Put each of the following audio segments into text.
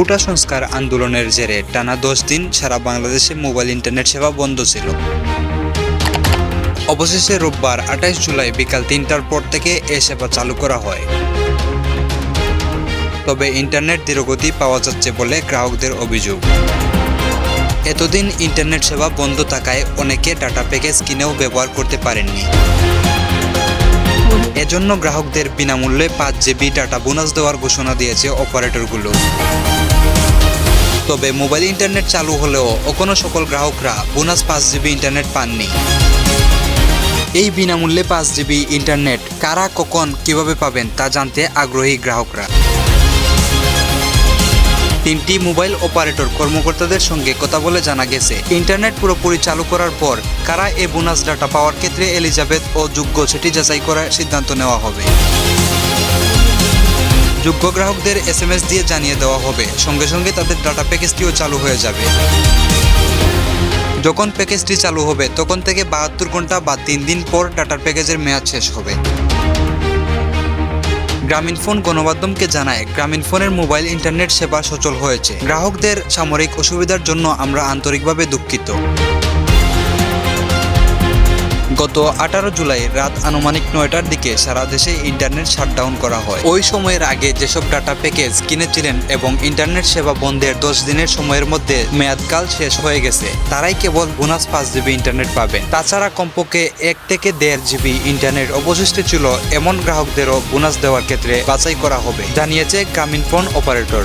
কোটা সংস্কার আন্দোলনের জেরে টানা দশ দিন সারা বাংলাদেশে মোবাইল ইন্টারনেট সেবা বন্ধ ছিল। অবশেষে রোববার আঠাইশ জুলাই বিকাল তিনটার পর থেকে এ সেবা চালু করা হয়। তবে ইন্টারনেট ধীরগতি পাওয়া যাচ্ছে বলে গ্রাহকদের অভিযোগ। এতদিন ইন্টারনেট সেবা বন্ধ থাকায় অনেকে ডাটা প্যাকেজ কিনেও ব্যবহার করতে পারেননি। এজন্য গ্রাহকদের বিনামূল্যে পাঁচ জিবি ডাটা বোনাস দেওয়ার ঘোষণা দিয়েছে অপারেটরগুলো। তবে মোবাইল ইন্টারনেট চালু হলেও এখনও সকল গ্রাহকরা বোনাস পাঁচ জিবি ইন্টারনেট পাননি। এই বিনামূল্যে পাঁচ জিবি ইন্টারনেট কারা, কখন, কীভাবে পাবেন তা জানতে আগ্রহী গ্রাহকরা। তিনটি মোবাইল অপারেটর কর্মকর্তাদের সঙ্গে কথা বলে জানা গেছে। ইন্টারনেট পুরোপুরি চালু করার পর কারা এ বোনাস ডাটা পাওয়ার ক্ষেত্রে এলিজাবেথ ও যোগ্য সেটি যাচাই করার সিদ্ধান্ত নেওয়া হবে। যোগ্য গ্রাহকদের এস এম এস দিয়ে জানিয়ে দেওয়া হবে। সঙ্গে সঙ্গে তাদের ডাটা প্যাকেজটিও চালু হয়ে যাবে। যখন প্যাকেজটি চালু হবে, তখন থেকে বাহাত্তর ঘণ্টা বা তিন দিন পর ডাটার প্যাকেজের মেয়াদ শেষ হবে। গ্রামীণ ফোন গণমাধ্যমকে জানায় গ্রামীণফোনের মোবাইল ইন্টারনেট সেবা সচল হয়েছে। গ্রাহকদের সামরিক অসুবিধার জন্য আমরা আন্তরিকভাবে দুঃখিত। গত আঠারো জুলাই রাত আনুমানিক নয়টার দিকে সারা দেশে ইন্টারনেট শাটডাউন করা হয়। ওই সময়ের আগে যেসব ডাটা প্যাকেজ কিনেছিলেন এবং ইন্টারনেট সেবা বন্ধের দশ দিনের সময়ের মধ্যে মেয়াদকাল শেষ হয়ে গেছে, তারাই কেবল বোনাস পাঁচ জিবি ইন্টারনেট পাবেন। তাছাড়া কমপক্ষে এক থেকে দেড় জিবি ইন্টারনেট অবশিষ্ট ছিল, এমন গ্রাহকদেরও বোনাস দেওয়ার ক্ষেত্রে বাছাই করা হবে, জানিয়েছে গ্রামীণ ফোন অপারেটর।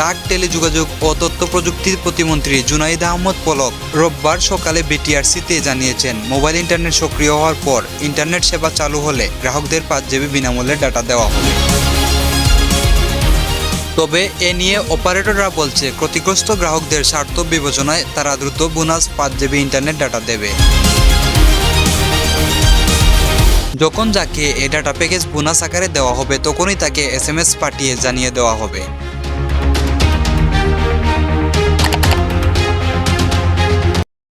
ডাক টেলিযোগাযোগ ও তথ্য প্রযুক্তির প্রতিমন্ত্রী জুনাইদ আহমদ পলক রোববার সকালে বিটিআরসিতে জানিয়েছেন, মোবাইল ইন্টারনেট সক্রিয় হওয়ার পর ইন্টারনেট সেবা চালু হলে গ্রাহকদের পাঁচ জিবি বিনামূল্যে ডাটা দেওয়া হবে। তবে এ নিয়ে অপারেটররা বলছে, ক্ষতিগ্রস্ত গ্রাহকদের স্বার্থ বিবেচনায় তারা দ্রুত বোনাস পাঁচ জিবি ইন্টারনেট ডাটা দেবে। যখন যাকে এ ডাটা প্যাকেজ বোনাস আকারে দেওয়া হবে, তখনই তাকে এস পাঠিয়ে জানিয়ে দেওয়া হবে।